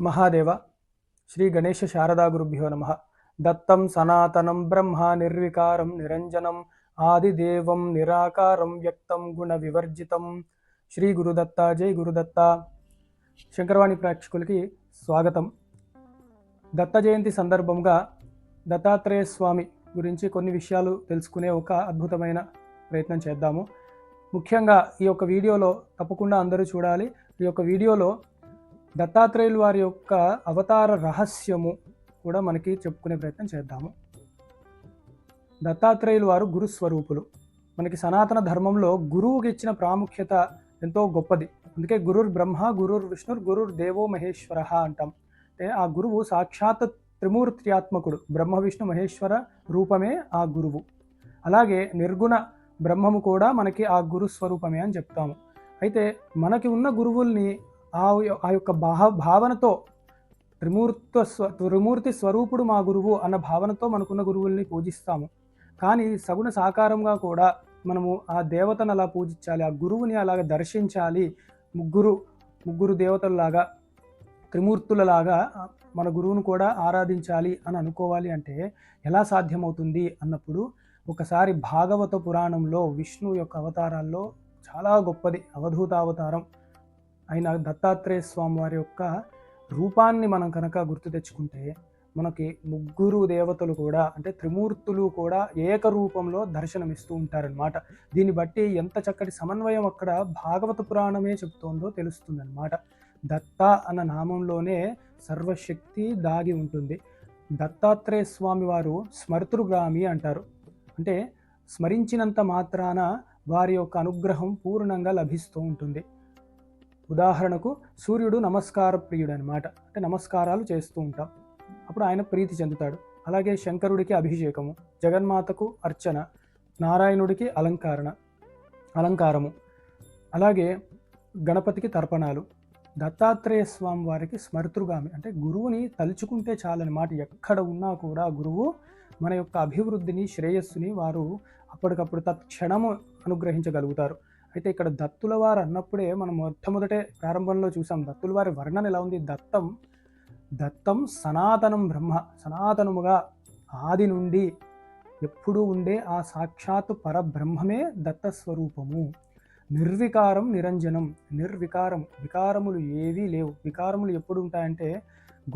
మహాదేవ శ్రీ గణేశ శారదా గురుభ్యో నమ. దత్తం సనాతనం బ్రహ్మ నిర్వికారం నిరంజనం ఆదిదేవం నిరాకారం వ్యక్తం గుణ వివర్జితం. శ్రీ గురుదత్త జై గురుదత్త. శంకరవాణి ప్రేక్షకులకి స్వాగతం. దత్త జయంతి సందర్భంగా దత్తాత్రేయ స్వామి గురించి కొన్ని విషయాలు తెలుసుకునే ఒక అద్భుతమైన ప్రయత్నం చేద్దాము. ముఖ్యంగా ఈ యొక్క వీడియోలో తప్పకుండా అందరూ చూడాలి. ఈ యొక్క వీడియోలో దత్తాత్రేయులు వారి యొక్క అవతార రహస్యము కూడా మనకి చెప్పుకునే ప్రయత్నం చేద్దాము. దత్తాత్రేయులు వారు గురుస్వరూపులు మనకి సనాతన ధర్మంలో గురువుకి ఇచ్చిన ప్రాముఖ్యత ఎంతో గొప్పది. అందుకే గురుర్ బ్రహ్మ గురుర్ విష్ణుర్ గురుర్ దేవో మహేశ్వర అంటాం. అంటే ఆ గురువు సాక్షాత్ త్రిమూర్త్యాత్మకుడు. బ్రహ్మ విష్ణు మహేశ్వర రూపమే ఆ గురువు. అలాగే నిర్గుణ బ్రహ్మము కూడా మనకి ఆ గురు స్వరూపమే అని చెప్తాము. అయితే మనకి ఉన్న గురువుల్ని ఆ ఆ యొక్క భావ భావనతో త్రిమూర్త స్వ త్రిమూర్తి స్వరూపుడు మా గురువు అన్న భావనతో మనకున్న గురువుల్ని పూజిస్తాము. కానీ సగుణ సాకారంగా కూడా మనము ఆ దేవతను అలా పూజించాలి ఆ గురువుని అలాగ దర్శించాలి. ముగ్గురు ముగ్గురు దేవతలలాగా త్రిమూర్తులలాగా మన గురువును కూడా ఆరాధించాలి అని అనుకోవాలి అంటే ఎలా సాధ్యమవుతుంది అన్నప్పుడు ఒకసారి భాగవత పురాణంలో విష్ణు యొక్క అవతారాల్లో చాలా గొప్పది అవధూత అవతారం. అయిన దత్తాత్రేయ స్వామి వారి యొక్క రూపాన్ని మనం కనుక గుర్తు తెచ్చుకుంటే మనకి ముగ్గురు దేవతలు కూడా అంటే త్రిమూర్తులు కూడా ఏక రూపంలో దర్శనమిస్తూ ఉంటారనమాట దీన్ని బట్టి ఎంత చక్కటి సమన్వయం అక్కడ భాగవత పురాణమే చెప్తోందో తెలుస్తుందన్నమాట. దత్త అన్న నామంలోనే సర్వశక్తి దాగి ఉంటుంది. దత్తాత్రేయ స్వామి వారు స్మర్తృగామి అంటారు. అంటే స్మరించినంత మాత్రాన వారి యొక్క అనుగ్రహం పూర్ణంగా లభిస్తూ ఉంటుంది. ఉదాహరణకు సూర్యుడు నమస్కార ప్రియుడు అనమాట అంటే నమస్కారాలు చేస్తూ ఉంటాం. అప్పుడు ఆయన ప్రీతి చెందుతాడు. అలాగే శంకరుడికి అభిషేకము జగన్మాతకు అర్చన నారాయణుడికి అలంకరణ అలంకారము అలాగే గణపతికి తర్పణాలు దత్తాత్రేయ స్వామి వారికి స్మర్తృగామి. అంటే గురువుని తలుచుకుంటే చాలన్నమాట ఎక్కడ ఉన్నా కూడా గురువు మన యొక్క అభివృద్ధిని శ్రేయస్సుని వారు అప్పటికప్పుడు తత్క్షణము అనుగ్రహించగలుగుతారు. అయితే ఇక్కడ దత్తుల వారు అన్నప్పుడే మనం మొట్టమొదటే ప్రారంభంలో చూసాం దత్తుల వారి వర్ణన ఎలా ఉంది? దత్తం దత్తం సనాతనం బ్రహ్మ సనాతనముగా ఆది నుండి ఎప్పుడూ ఉండే ఆ సాక్షాత్ పరబ్రహ్మమే దత్త స్వరూపము. నిర్వికారం నిరంజనం నిర్వికారం వికారములు ఏవీ లేవు. వికారములు ఎప్పుడు ఉంటాయంటే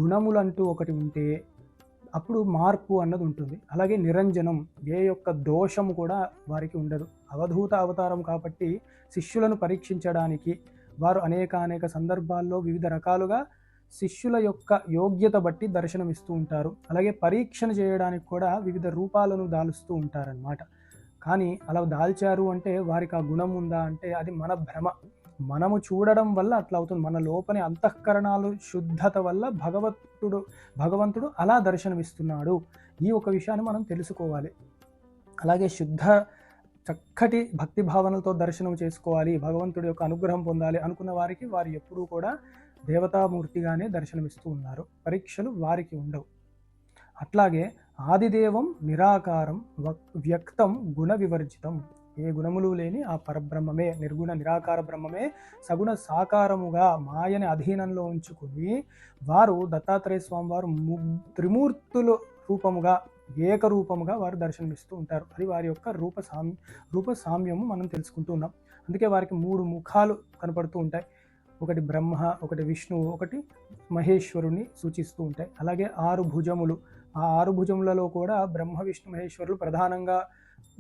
గుణములు అంటూ ఒకటి ఉంటే అప్పుడు మార్పు అన్నది ఉంటుంది. అలాగే నిరంజనం ఏ యొక్క దోషము కూడా వారికి ఉండదు. అవధూత అవతారం కాబట్టి శిష్యులను పరీక్షించడానికి వారు అనేక అనేక సందర్భాల్లో వివిధ రకాలుగా శిష్యుల యొక్క యోగ్యత బట్టి దర్శనమిస్తూ ఉంటారు. అలాగే పరీక్షణ చేయడానికి కూడా వివిధ రూపాలను దాలుస్తూ ఉంటారనమాట కానీ అలా దాల్చారు అంటే వారికి ఆ గుణం ఉందా అంటే అది మన భ్రమ. మనము చూడడం వల్ల అట్లా అవుతుంది. మన లోపలి అంతఃకరణాలు శుద్ధత వల్ల భగవంతుడు భగవంతుడు అలా దర్శనమిస్తున్నాడు. ఈ ఒక విషయాన్ని మనం తెలుసుకోవాలి. అలాగే శుద్ధ చక్కటి భక్తి భావనలతో దర్శనం చేసుకోవాలి భగవంతుడి యొక్క అనుగ్రహం పొందాలి అనుకున్న వారికి వారు ఎప్పుడూ కూడా దేవతామూర్తిగానే దర్శనమిస్తూ ఉన్నారు. పరీక్షలు వారికి ఉండవు. అట్లాగే ఆదిదేవం నిరాకారం వ్యక్తం గుణ వివర్జితం. ఏ గుణములు లేని ఆ పరబ్రహ్మమే నిర్గుణ నిరాకార బ్రహ్మమే సగుణ సాకారముగా మాయని అధీనంలో ఉంచుకుని వారు దత్తాత్రేయ స్వామి వారు ము త్రిమూర్తులు రూపముగా ఏకరూపముగా వారు దర్శనమిస్తూ ఉంటారు. అది వారి యొక్క రూప సామ్య రూప సామ్యము మనం తెలుసుకుంటూ ఉన్నాం. అందుకే వారికి మూడు ముఖాలు కనపడుతూ ఉంటాయి. ఒకటి బ్రహ్మ ఒకటి విష్ణువు ఒకటి మహేశ్వరుని సూచిస్తూ ఉంటాయి. అలాగే ఆరు భుజములు. ఆ ఆరు భుజములలో కూడా బ్రహ్మ విష్ణు మహేశ్వరులు ప్రధానంగా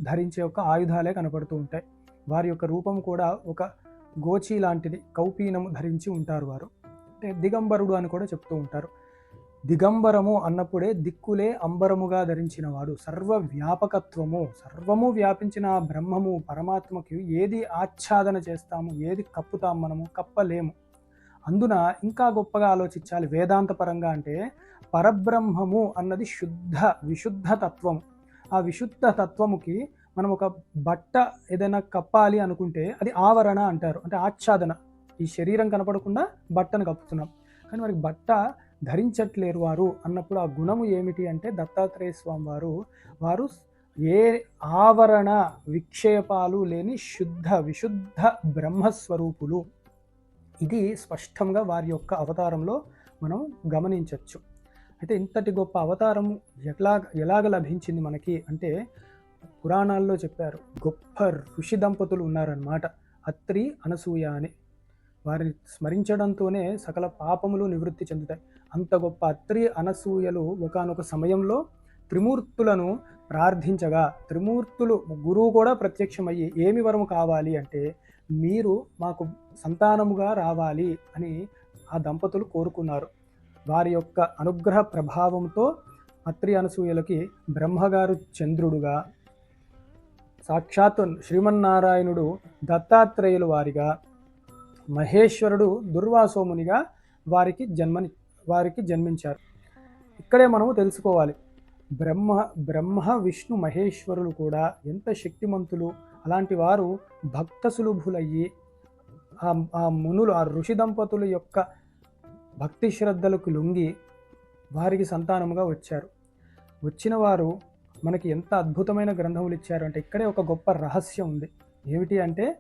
ధరించే యొక్క ఆయుధాలే కనపడుతూ ఉంటాయి. వారి యొక్క రూపం కూడా ఒక గోచి లాంటిది కౌపీనము ధరించి ఉంటారు వారు. అంటే దిగంబరుడు అని కూడా చెప్తూ ఉంటారు. దిగంబరము అన్నప్పుడే దిక్కులే అంబరముగా ధరించినవాడు. సర్వ వ్యాపకత్వము సర్వము వ్యాపించిన బ్రహ్మము పరమాత్మకి ఏది ఆచ్ఛాదన చేస్తాము ఏది కప్పుతాం మనము? కప్పలేము. అందున ఇంకా గొప్పగా ఆలోచించాలి. వేదాంత పరంగా అంటే పరబ్రహ్మము అన్నది శుద్ధ విశుద్ధ తత్వము ఆ విశుద్ధ తత్వముకి మనం ఒక బట్ట ఏదైనా కప్పాలి అనుకుంటే అది ఆవరణ అంటారు. అంటే ఆచ్ఛాదన. ఈ శరీరం కనపడకుండా బట్టను కప్పుతున్నాం. కానీ మనకి బట్ట ధరించట్లేరు వారు అన్నప్పుడు ఆ గుణము ఏమిటి అంటే దత్తాత్రేయ స్వామి వారు వారు ఏ ఆవరణ విక్షేపాలు లేని శుద్ధ విశుద్ధ బ్రహ్మస్వరూపులు. ఇది స్పష్టంగా వారి యొక్క అవతారంలో మనం గమనించవచ్చు అయితే ఇంతటి గొప్ప అవతారం ఎట్లా ఎలాగ లభించింది మనకి అంటే పురాణాల్లో చెప్పారు గొప్ప ఋషి దంపతులు ఉన్నారన్నమాట అత్రి అనసూయ అని. వారిని స్మరించడంతోనే సకల పాపములు నివృత్తి చెందుతాయి. అంత గొప్ప అత్రి అనసూయలు ఒకానొక సమయంలో త్రిమూర్తులను ప్రార్థించగా త్రిమూర్తులు గురువు కూడా ప్రత్యక్షమయ్యి ఏమి వరము కావాలి అంటే మీరు మాకు సంతానముగా రావాలి అని ఆ దంపతులు కోరుకున్నారు. వారి యొక్క అనుగ్రహ ప్రభావంతో అత్రి అనసూయలకి బ్రహ్మగారు చంద్రుడుగా సాక్షాత్ శ్రీమన్నారాయణుడు దత్తాత్రేయులు వారిగా మహేశ్వరుడు దుర్వాసోమునిగా వారికి జన్మని వారికి జన్మించారు. ఇక్కడే మనము తెలుసుకోవాలి. బ్రహ్మ బ్రహ్మ విష్ణు మహేశ్వరులు కూడా ఎంత శక్తిమంతులు. అలాంటి వారు భక్త సులుభులయ్యి ఆ ఆ మునులు ఆ ఋషి దంపతుల యొక్క భక్తి శ్రద్ధలకు లొంగి వారికి సంతానముగా వచ్చారు. వచ్చిన వారు మనకి ఎంత అద్భుతమైన గ్రంథములు ఇచ్చారు అంటే ఇక్కడే ఒక గొప్ప రహస్యం ఉంది. ఏమిటి అంటే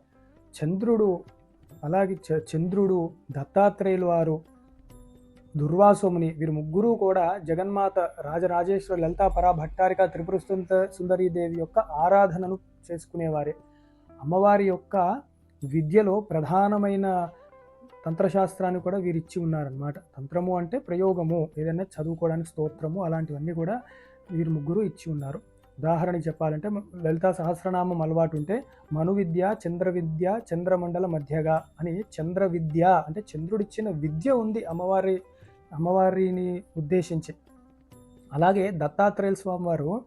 చంద్రుడు అలాగే చ- చంద్రుడు దత్తాత్రేయులు వారు దుర్వాసోముని. వీరు ముగ్గురు కూడా జగన్మాత రాజరాజేశ్వరి లలితా పరా భట్టారిక త్రిపుర సుందరీదేవి యొక్క ఆరాధనను చేసుకునేవారే. అమ్మవారి యొక్క విద్యలో ప్రధానమైన తంత్రశాస్త్రాన్ని కూడా వీరు ఇచ్చి ఉన్నారనమాట తంత్రము అంటే ప్రయోగము ఏదైనా చదువుకోవడానికి స్తోత్రము అలాంటివన్నీ కూడా వీరు ముగ్గురు ఇచ్చి ఉన్నారు. ఉదాహరణకి చెప్పాలంటే లలితా సహస్రనామం అలవాటు ఉంటే మను విద్య చంద్ర విద్య చంద్రమండల మధ్యగా అని చంద్ర విద్య అంటే చంద్రుడిచ్చిన విద్య ఉంది అమ్మవారి అమ్మవారిని ఉద్దేశించి. అలాగే దత్తాత్రేయ స్వామి వారు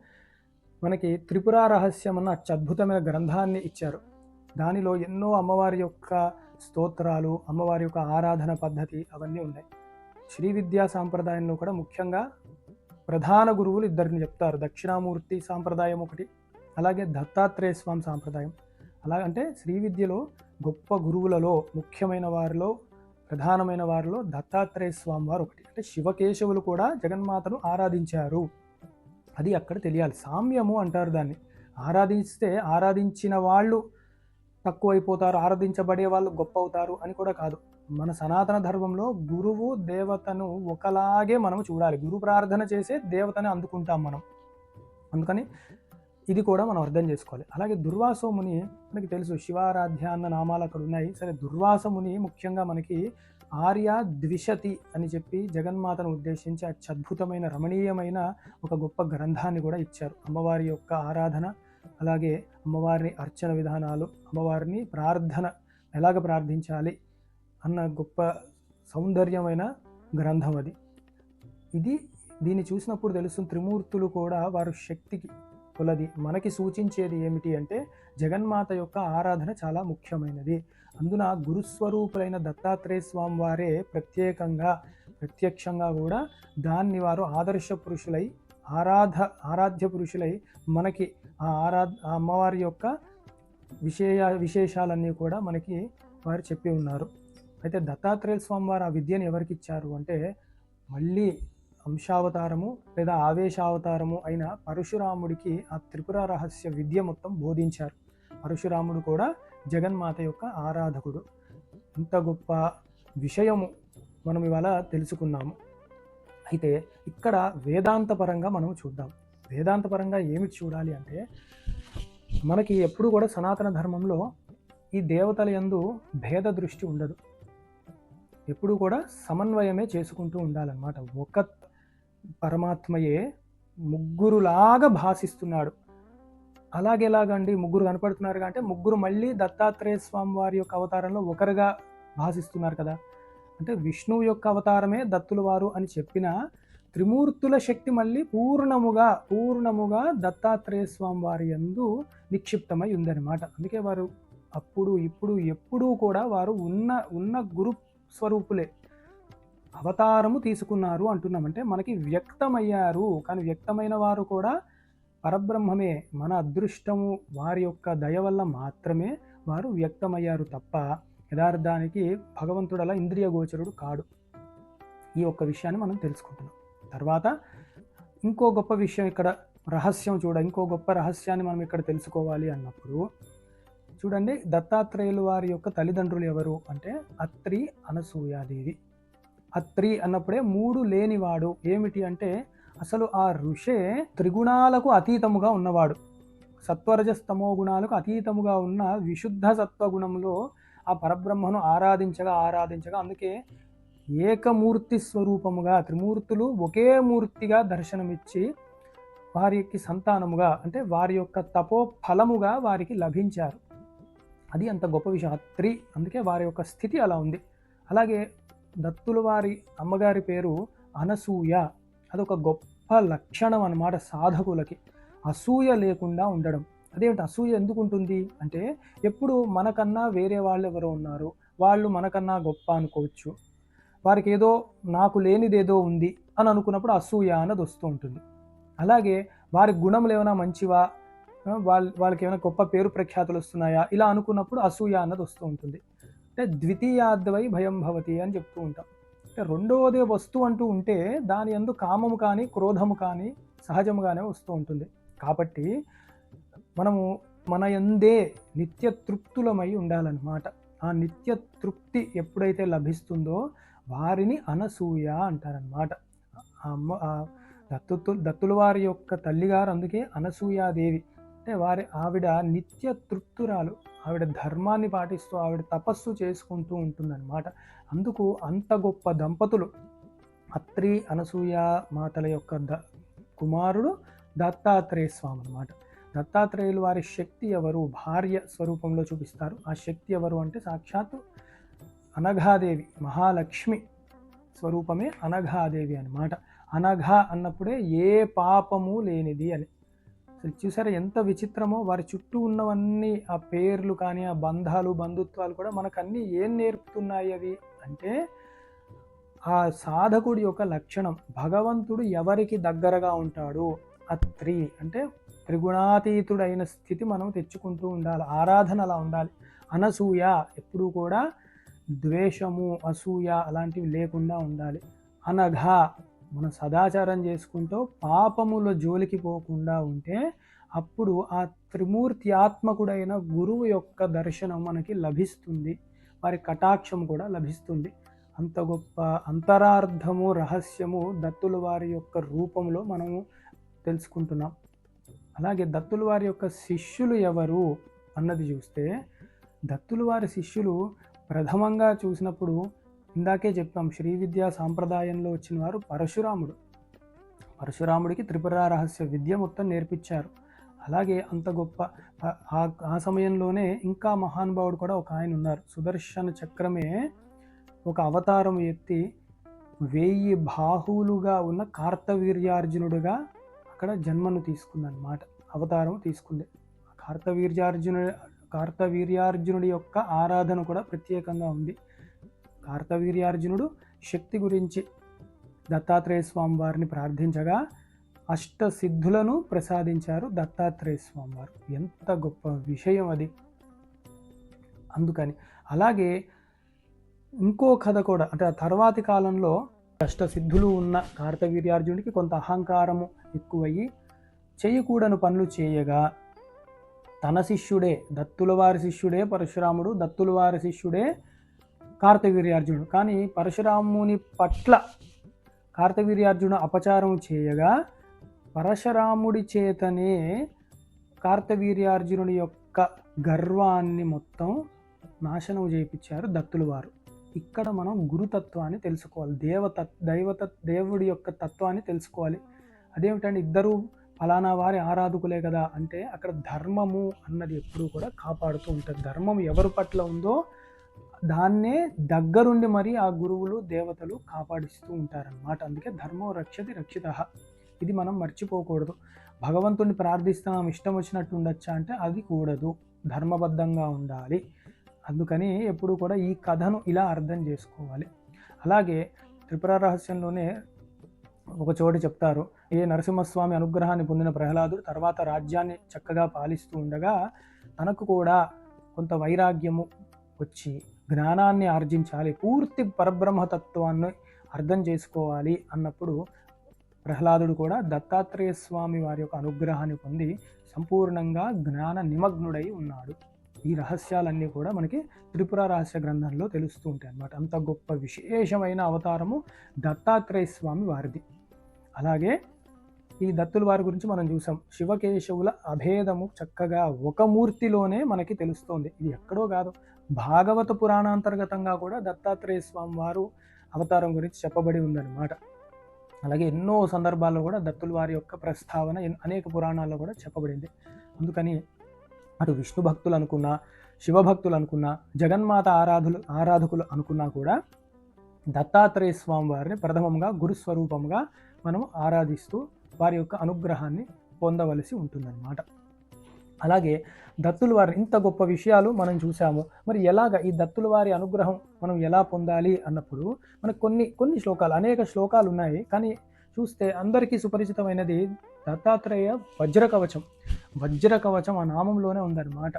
మనకి త్రిపుర రహస్యం అన్న అత్యద్భుతమైన గ్రంథాన్ని ఇచ్చారు. దానిలో ఎన్నో అమ్మవారి యొక్క స్తోత్రాలు అమ్మవారి యొక్క ఆరాధన పద్ధతి అవన్నీ ఉన్నాయి. శ్రీ విద్యా సాంప్రదాయంలో కూడా ముఖ్యంగా ప్రధాన గురువులు ఇద్దరిని చెప్తారు. దక్షిణామూర్తి సాంప్రదాయం ఒకటి అలాగే దత్తాత్రేయ స్వామి సాంప్రదాయం. అలా అంటే శ్రీ విద్యలో గొప్ప గురువులలో ముఖ్యమైన వారిలో ప్రధానమైన వారిలో దత్తాత్రేయ స్వామి వారు ఒకటి. అంటే శివకేశవులు కూడా జగన్మాతను ఆరాధించారు. అది అక్కడ తెలియాలి. సామ్యము అంటారు దాన్ని. ఆరాధిస్తే ఆరాధించిన వాళ్ళు తక్కువైపోతారు ఆరాధించబడే వాళ్ళు గొప్ప అవుతారు అని కూడా కాదు. మన సనాతన ధర్మంలో గురువు దేవతను ఒకలాగే మనం చూడాలి. గురు ప్రార్థన చేసే దేవతని అందుకుంటాం మనం. అందుకని ఇది కూడా మనం అర్థం చేసుకోవాలి. అలాగే దుర్వాసముని మనకి తెలుసు శివారాధ్య అన్న నామాలు అక్కడ ఉన్నాయి. సరే దుర్వాసముని ముఖ్యంగా మనకి ఆర్య ద్విషతి అని చెప్పి జగన్మాతను ఉద్దేశించి అత్యద్భుతమైన రమణీయమైన ఒక గొప్ప గ్రంథాన్ని కూడా ఇచ్చారు. అమ్మవారి యొక్క ఆరాధన అలాగే అమ్మవారిని అర్చన విధానాలు అమ్మవారిని ప్రార్థన ఎలాగ ప్రార్థించాలి అన్న గొప్ప సౌందర్యమైన గ్రంథం అది. ఇది దీన్ని చూసినప్పుడు తెలుస్తుంది త్రిమూర్తులు కూడా వారు శక్తికి కొలది మనకి సూచించేది ఏమిటి అంటే జగన్మాత యొక్క ఆరాధన చాలా ముఖ్యమైనది. అందున గురుస్వరూపులైన దత్తాత్రేయ స్వామి వారే ప్రత్యేకంగా ప్రత్యక్షంగా కూడా దాన్ని వారు ఆదర్శ పురుషులై ఆరాధ ఆరాధ్య పురుషులై మనకి ఆ ఆరా ఆ అమ్మవారి యొక్క విషయ విశేషాలన్నీ కూడా మనకి వారు చెప్పి ఉన్నారు. అయితే దత్తాత్రేయ స్వామి వారు ఆ విద్యను ఎవరికి ఇచ్చారు అంటే మళ్ళీ అంశావతారము లేదా ఆవేశావతారము అయిన పరశురాముడికి ఆ త్రిపుర రహస్య విద్య మొత్తం బోధించారు. పరశురాముడు కూడా జగన్మాత యొక్క ఆరాధకుడు. ఇంత గొప్ప విషయము మనం ఇవాళ తెలుసుకున్నాము అయితే ఇక్కడ వేదాంతపరంగా మనం చూద్దాం. వేదాంతపరంగా ఏమి చూడాలి అంటే మనకి ఎప్పుడు కూడా సనాతన ధర్మంలో ఈ దేవతల యందు భేద దృష్టి ఉండదు. ఎప్పుడు కూడా సమన్వయమే చేసుకుంటూ ఉండాలన్నమాట. ఒక పరమాత్మయే ముగ్గురులాగా భాషిస్తున్నాడు. అలాగేలాగండి ముగ్గురు కనపడుతున్నారు అంటే ముగ్గురు మళ్ళీ దత్తాత్రేయ స్వామి వారి యొక్క అవతారంలో ఒకరుగా భాషిస్తున్నారు కదా. అంటే విష్ణువు యొక్క అవతారమే దత్తుల వారు అని చెప్పిన త్రిమూర్తుల శక్తి మళ్ళీ పూర్ణముగా పూర్ణముగా దత్తాత్రేయ స్వామి వారి యందు నిక్షిప్తమై ఉందన్నమాట. అందుకే వారు అప్పుడు ఇప్పుడు ఎప్పుడూ కూడా వారు ఉన్న ఉన్న గురు స్వరూపులే. అవతారము తీసుకున్నారు అంటున్నామంటే మనకి వ్యక్తమయ్యారు. కానీ వ్యక్తమైన వారు కూడా పరబ్రహ్మమే. మన అదృష్టము వారి యొక్క దయ వల్ల మాత్రమే వారు వ్యక్తమయ్యారు తప్ప యథార్థానికి భగవంతుడలా ఇంద్రియ గోచరుడు కాడు. ఈ ఒక్క విషయాన్ని మనం తెలుసుకుంటున్నాం. తర్వాత ఇంకో గొప్ప విషయం ఇక్కడ రహస్యం చూడ ఇంకో గొప్ప రహస్యాన్ని మనం ఇక్కడ తెలుసుకోవాలి అన్నప్పుడు చూడండి దత్తాత్రేయులు వారి యొక్క తల్లిదండ్రులు ఎవరు అంటే అత్రి అనసూయాదేవి. అత్రి అన్నప్పుడే మూడు లేనివాడు. ఏమిటి అంటే అసలు ఆ ఋషే త్రిగుణాలకు అతీతముగా ఉన్నవాడు. సత్వరజస్తమో గుణాలకు అతీతముగా ఉన్న విశుద్ధ సత్వగుణంలో ఆ పరబ్రహ్మను ఆరాధించగా ఆరాధించగా అందుకే ఏకమూర్తి స్వరూపముగా త్రిమూర్తులు ఒకే మూర్తిగా దర్శనమిచ్చి వారికి సంతానముగా అంటే వారి యొక్క తపో ఫలముగా వారికి లభించారు. అది అంత గొప్ప విషయం. అత్రి అందుకే వారి యొక్క స్థితి అలా ఉంది. అలాగే దత్తుల వారి అమ్మగారి పేరు అనసూయ. అదొక గొప్ప లక్షణం అన్నమాట సాధకులకి. అసూయ లేకుండా ఉండడం. అదేమిటి అసూయ ఎందుకు ఉంటుంది? అంటే ఎప్పుడు మనకన్నా వేరే వాళ్ళు ఎవరో ఉన్నారు. వాళ్ళు మనకన్నా గొప్ప అనుకోవచ్చు. వారికి ఏదో నాకు లేనిదేదో ఉంది అని అనుకున్నప్పుడు అసూయ అన్నది వస్తూ ఉంటుంది. అలాగే వారి గుణములు ఏమైనా మంచివా? వాళ్ళ వాళ్ళకి ఏమైనా గొప్ప పేరు ప్రఖ్యాతులు వస్తున్నాయా? ఇలా అనుకున్నప్పుడు అసూయ అన్నది వస్తూ ఉంటుంది. అంటే ద్వితీయాద్వై భయం భవతి అని చెప్తూ ఉంటాం. అంటే రెండవది వస్తువు అంటూ ఉంటే దాని ఎందు కామము కానీ క్రోధము కానీ సహజముగానే వస్తూ ఉంటుంది. కాబట్టి మనము మన ఎందే నిత్య తృప్తులమై ఉండాలన్నమాట. ఆ నిత్య తృప్తి ఎప్పుడైతే లభిస్తుందో వారిని అనసూయ అంటారనమాట అమ్మ దత్తు దత్తుల వారి యొక్క తల్లిగారు అందుకే అనసూయాదేవి. అంటే వారి ఆవిడ నిత్య తృప్తురాలు. ఆవిడ ధర్మాన్ని పాటిస్తూ ఆవిడ తపస్సు చేసుకుంటూ ఉంటుందన్నమాట. అందుకు అంత గొప్ప దంపతులు అత్రి అనసూయ మాతల యొక్క ద కుమారుడు దత్తాత్రేయ స్వామి అనమాట దత్తాత్రేయులు వారి శక్తి ఎవరు? భార్య స్వరూపంలో చూపిస్తారు. ఆ శక్తి ఎవరు అంటే సాక్షాత్తు అనఘాదేవి మహాలక్ష్మి స్వరూపమే అనఘాదేవి అన్నమాట. అనఘ అన్నప్పుడే ఏ పాపము లేనిది అని. అసలు చూసారా ఎంత విచిత్రమో? వారి చుట్టూ ఉన్నవన్నీ ఆ పేర్లు కానీ ఆ బంధాలు బంధుత్వాలు కూడా మనకు అన్నీ ఏం నేర్పుతున్నాయి అవి? అంటే ఆ సాధకుడి యొక్క లక్షణం భగవంతుడు ఎవరికి దగ్గరగా ఉంటాడు? త్రీ అంటే త్రిగుణాతీతుడైన స్థితి మనం తెచ్చుకుంటూ ఉండాలి ఆరాధన అలా ఉండాలి. అనసూయ ఎప్పుడూ కూడా ద్వేషము అసూయ అలాంటివి లేకుండా ఉండాలి. అనఘ మనం సదాచారం చేసుకుంటూ పాపముల జోలికి పోకుండా ఉంటే అప్పుడు ఆ త్రిమూర్తి ఆత్మకుడైన గురువు యొక్క దర్శనం మనకి లభిస్తుంది. వారి కటాక్షం కూడా లభిస్తుంది. అంత గొప్ప అంతరార్థము రహస్యము దత్తుల వారి యొక్క రూపంలో మనము తెలుసుకుంటున్నాం. అలాగే దత్తుల వారి యొక్క శిష్యులు ఎవరు అన్నది చూస్తే దత్తుల వారి శిష్యులు ప్రథమంగా చూసినప్పుడు ఇందాకే చెప్పాం శ్రీ విద్యా సాంప్రదాయంలో వచ్చిన వారు పరశురాముడు. పరశురాముడికి త్రిపుర రహస్య విద్య మొత్తం నేర్పించారు. అలాగే అంత గొప్ప ఆ- సమయంలోనే ఇంకా మహానుభావుడు కూడా ఒక ఆయన ఉన్నారు. సుదర్శన చక్రమే ఒక అవతారం ఎత్తి వెయ్యి బాహువులుగా ఉన్న కార్తవీర్యార్జునుడుగా అక్కడ జన్మను తీసుకుందన్నమాట. అవతారం తీసుకుంది. కార్తవీర్యార్జును కార్తవీర్యార్జునుడి యొక్క ఆరాధన కూడా ప్రత్యేకంగా ఉంది. కార్తవీర్యార్జునుడు శక్తి గురించి దత్తాత్రేయ స్వామి వారిని ప్రార్థించగా అష్ట సిద్ధులను ప్రసాదించారు దత్తాత్రేయ స్వామి వారు. ఎంత గొప్ప విషయం అది. అందుకని అలాగే ఇంకో కథ కూడా అంటే ఆ తర్వాతి కాలంలో అష్ట సిద్ధులు ఉన్న కార్తవీర్యార్జునుడికి కొంత అహంకారము ఎక్కువయ్యి చేయకూడని పనులు చేయగా తన శిష్యుడే దత్తుల వారి శిష్యుడే పరశురాముడు దత్తుల వారి శిష్యుడే కార్తవీర్యార్జునుడు కానీ పరశురాముని పట్ల కార్తవీర్యార్జునుడు అపచారం చేయగా పరశురాముడి చేతనే కార్తవీర్యార్జునుడి యొక్క గర్వాన్ని మొత్తం నాశనం చేయించారు దత్తుల వారు. ఇక్కడ మనం గురుతత్వాన్ని తెలుసుకోవాలి. దేవత దైవత దేవుడి యొక్క తత్వాన్ని తెలుసుకోవాలి. అదేమిటంటే ఇద్దరు ఫలానా వారి ఆరాధకులే కదా అంటే అక్కడ ధర్మము అన్నది ఎప్పుడూ కూడా కాపాడుతూ ఉంటుంది. ధర్మం ఎవరి పట్ల ఉందో దాన్నే దగ్గరుండి మరి ఆ గురువులు దేవతలు కాపాడిస్తూ ఉంటారన్నమాట. అందుకే ధర్మం రక్షతి రక్షిత. ఇది మనం మర్చిపోకూడదు. భగవంతుడిని ప్రార్థిస్తున్నాం ఇష్టం వచ్చినట్టు ఉండొచ్చా అంటే అది కూడదు. ధర్మబద్ధంగా ఉండాలి. అందుకని ఎప్పుడు కూడా ఈ కథను ఇలా అర్థం చేసుకోవాలి. అలాగే త్రిపుర రహస్యంలోనే ఒక చోటు చెప్తారు ఏ నరసింహస్వామి అనుగ్రహాన్ని పొందిన ప్రహ్లాదుడు తర్వాత రాజ్యాన్ని చక్కగా పాలిస్తూ ఉండగా తనకు కూడా కొంత వైరాగ్యము వచ్చి జ్ఞానాన్ని ఆర్జించాలి పూర్తి పరబ్రహ్మతత్వాన్ని అర్థం చేసుకోవాలి అన్నప్పుడు ప్రహ్లాదుడు కూడా దత్తాత్రేయ స్వామి వారి యొక్క అనుగ్రహాన్ని పొంది సంపూర్ణంగా జ్ఞాన నిమగ్నుడై ఉన్నాడు. ఈ రహస్యాలన్నీ కూడా మనకి త్రిపుర రహస్య గ్రంథంలో తెలుస్తూ ఉంటాయి అన్నమాట. అంత గొప్ప విశేషమైన అవతారము దత్తాత్రేయ స్వామి వారిది. అలాగే ఈ దత్తుల వారి గురించి మనం చూసాం. శివకేశవుల అభేదము చక్కగా ఒక మూర్తిలోనే మనకి తెలుస్తోంది. ఇది ఎక్కడో కాదు భాగవత పురాణాంతర్గతంగా కూడా దత్తాత్రేయ స్వామి వారు అవతారం గురించి చెప్పబడి ఉందన్నమాట. అలాగే ఎన్నో సందర్భాల్లో కూడా దత్తుల వారి యొక్క ప్రస్తావన అనేక పురాణాల్లో కూడా చెప్పబడింది. అందుకని అటు విష్ణు భక్తులు అనుకున్నా శివభక్తులు అనుకున్నా జగన్మాత ఆరాధులు ఆరాధకులు అనుకున్నా కూడా దత్తాత్రేయ స్వామి వారిని ప్రథమంగా గురుస్వరూపంగా మనం ఆరాధిస్తూ వారి యొక్క అనుగ్రహాన్ని పొందవలసి ఉంటుందన్నమాట. అలాగే దత్తుల వారి ఇంత గొప్ప విషయాలు మనం చూసాము మరి ఎలాగ ఈ దత్తుల వారి అనుగ్రహం మనం ఎలా పొందాలి అన్నప్పుడు మనకు కొన్ని కొన్ని శ్లోకాలు అనేక శ్లోకాలు ఉన్నాయి. కానీ చూస్తే అందరికీ సుపరిచితమైనది దత్తాత్రేయ వజ్ర కవచం. వజ్ర కవచం ఆ నామంలోనే ఉందన్నమాట.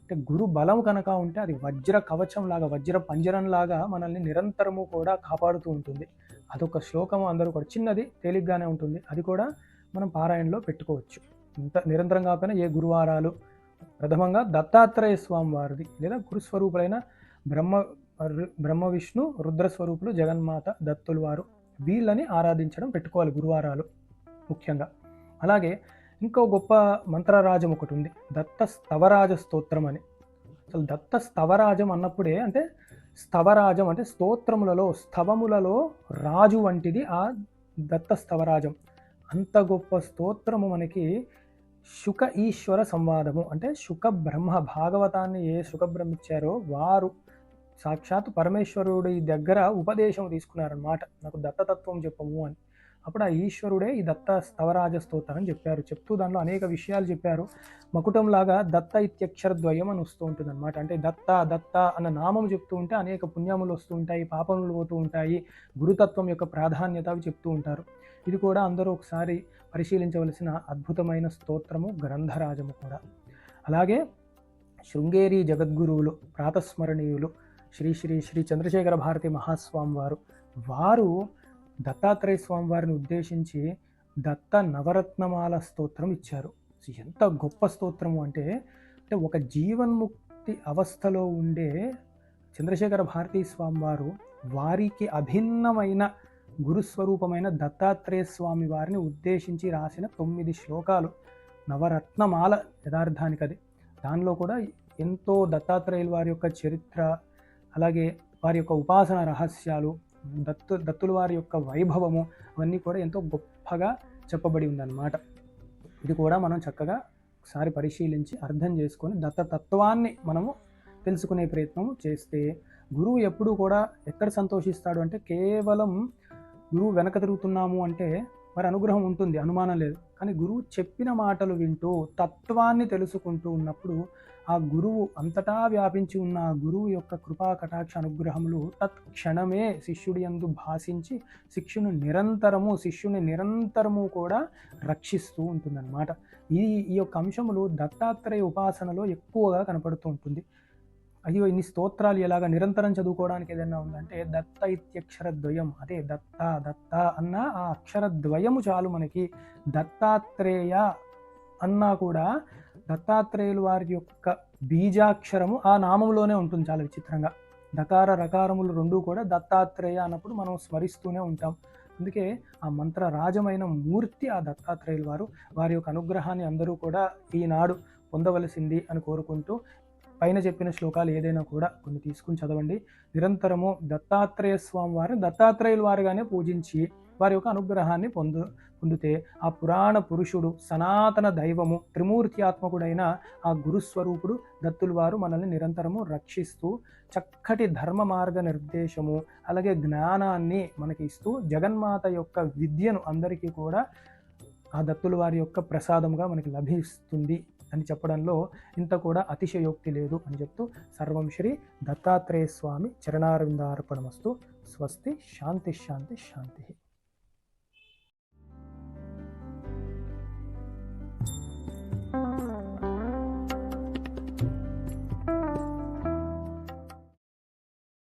అంటే గురు బలం కనుక ఉంటే అది వజ్ర కవచం లాగా వజ్ర పంజరం లాగా మనల్ని నిరంతరము కూడా కాపాడుతూ ఉంటుంది. అదొక శ్లోకం అందరూ కూడా చిన్నది తేలిగ్గానే ఉంటుంది. అది కూడా మనం పారాయణలో పెట్టుకోవచ్చు. నిరంతరం కాకపోయినా ఏ గురువారాలు ప్రథమంగా దత్తాత్రేయ స్వామి వారిది లేదా గురుస్వరూపులైన బ్రహ్మ బ్రహ్మ విష్ణు రుద్రస్వరూపులు జగన్మాత దత్తులు వారు వీళ్ళని ఆరాధించడం పెట్టుకోవాలి గురువారాలు ముఖ్యంగా. అలాగే ఇంకో గొప్ప మంత్రరాజం ఒకటి ఉంది దత్త స్తవరాజ స్తోత్రం అని. అసలు దత్త స్తవరాజం అన్నప్పుడే అంటే స్తవరాజం అంటే స్తోత్రములలో స్తవములలో రాజు వంటిది ఆ దత్త స్తవరాజం. అంత గొప్ప స్తోత్రము మనకి శుక ఈశ్వర సంవాదము. అంటే శుక బ్రహ్మ భాగవతాన్ని ఏ శుక బ్రహ్మ ఇచ్చారో వారు సాక్షాత్ పరమేశ్వరుడి దగ్గర ఉపదేశం తీసుకున్నారనమాట నాకు దత్తతత్వం చెప్పము అని. అప్పుడు ఆ ఈశ్వరుడే ఈ దత్త స్తవరాజ స్తోత్రం అని చెప్పారు. చెప్తూ దానిలో అనేక విషయాలు చెప్పారు. మకుటంలాగా దత్త ఇత్యక్షరద్వయం అని వస్తూ ఉంటుంది అనమాట అంటే దత్త దత్త అన్న నామం చెప్తూ ఉంటే అనేక పుణ్యములు వస్తూ ఉంటాయి పాపములు పోతూ ఉంటాయి గురుతత్వం యొక్క ప్రాధాన్యత అవి చెప్తూ ఉంటారు. ఇది కూడా అందరూ ఒకసారి పరిశీలించవలసిన అద్భుతమైన స్తోత్రము గ్రంథరాజము కూడా. అలాగే శృంగేరి జగద్గురువులు ప్రాతస్మరణీయులు శ్రీ శ్రీ శ్రీ చంద్రశేఖర భారతి మహాస్వామి వారు వారు దత్తాత్రేయ స్వామి వారిని ఉద్దేశించి దత్త నవరత్నమాల స్తోత్రం ఇచ్చారు. ఎంత గొప్ప స్తోత్రము అంటే అంటే ఒక జీవన్ముక్తి అవస్థలో ఉండే చంద్రశేఖర భారతీ స్వామి వారు వారికి అభిన్నమైన గురుస్వరూపమైన దత్తాత్రేయ స్వామి వారిని ఉద్దేశించి రాసిన తొమ్మిది శ్లోకాలు. నవరత్నమాల యథార్థానికి అది. దానిలో కూడా ఎంతో దత్తాత్రేయుల వారి యొక్క చరిత్ర అలాగే వారి యొక్క ఉపాసన రహస్యాలు దత్తు దత్తుల వారి యొక్క వైభవము అవన్నీ కూడా ఎంతో గొప్పగా చెప్పబడి ఉందన్నమాట. ఇది కూడా మనం చక్కగా ఒకసారి పరిశీలించి అర్థం చేసుకొని దత్తతత్వాన్ని మనము తెలుసుకునే ప్రయత్నం చేస్తే గురువు ఎప్పుడూ కూడా ఎక్కడ సంతోషిస్తాడు అంటే కేవలం గురువు వెనక తిరుగుతున్నాము అంటే మరి అనుగ్రహం ఉంటుంది అనుమానం లేదు. కానీ గురువు చెప్పిన మాటలు వింటూ తత్వాన్ని తెలుసుకుంటూ ఉన్నప్పుడు ఆ గురువు అంతటా వ్యాపించి ఉన్న ఆ గురువు యొక్క కృపా కటాక్ష అనుగ్రహములు తత్క్షణమే శిష్యుడి యందు భాషించి శిష్యుని నిరంతరము శిష్యుని నిరంతరము కూడా రక్షిస్తూ ఉంటుందన్నమాట. ఈ ఈ యొక్క అంశములు దత్తాత్రేయ ఉపాసనలో ఎక్కువగా కనపడుతూ ఉంటుంది. అయ్యో ఇన్ని స్తోత్రాలు ఎలాగ నిరంతరం చదువుకోవడానికి ఏదైనా ఉందంటే దత్త ఇత్యక్షరద్వయం. అదే దత్త దత్త అన్న ఆ అక్షర ద్వయము చాలు మనకి దత్తాత్రేయ అన్నా కూడా దత్తాత్రేయులు వారి యొక్క బీజాక్షరము ఆ నామంలోనే ఉంటుంది చాలా విచిత్రంగా. దకార రకారములు రెండూ కూడా దత్తాత్రేయ అన్నప్పుడు మనం స్మరిస్తూనే ఉంటాం. అందుకే ఆ మంత్ర రాజమైన మూర్తి ఆ దత్తాత్రేయులు వారు వారి యొక్క అనుగ్రహాన్ని అందరూ కూడా ఈనాడు పొందవలసింది అని కోరుకుంటూ పైన చెప్పిన శ్లోకాలు ఏదైనా కూడా కొన్ని తీసుకుని చదవండి. నిరంతరము దత్తాత్రేయ స్వామి వారిని దత్తాత్రేయుల వారిగానే పూజించి వారి యొక్క అనుగ్రహాన్ని పొందు పొందితే ఆ పురాణ పురుషుడు సనాతన దైవము త్రిమూర్తి ఆత్మకుడైన ఆ గురుస్వరూపుడు దత్తులు వారు మనల్ని నిరంతరము రక్షిస్తూ చక్కటి ధర్మ మార్గ నిర్దేశము అలాగే జ్ఞానాన్ని మనకి ఇస్తూ జగన్మాత యొక్క విద్యను అందరికీ కూడా ఆ దత్తుల వారి యొక్క ప్రసాదముగా మనకి లభిస్తుంది అని చెప్పడంలో ఇంత కూడా అతిశయోక్తి లేదు అని చెప్తూ సర్వం శ్రీ దత్తాత్రేయ స్వామి చరణారవిందార్పణమస్తు. స్వస్తి శాంతి శాంతి శాంతి.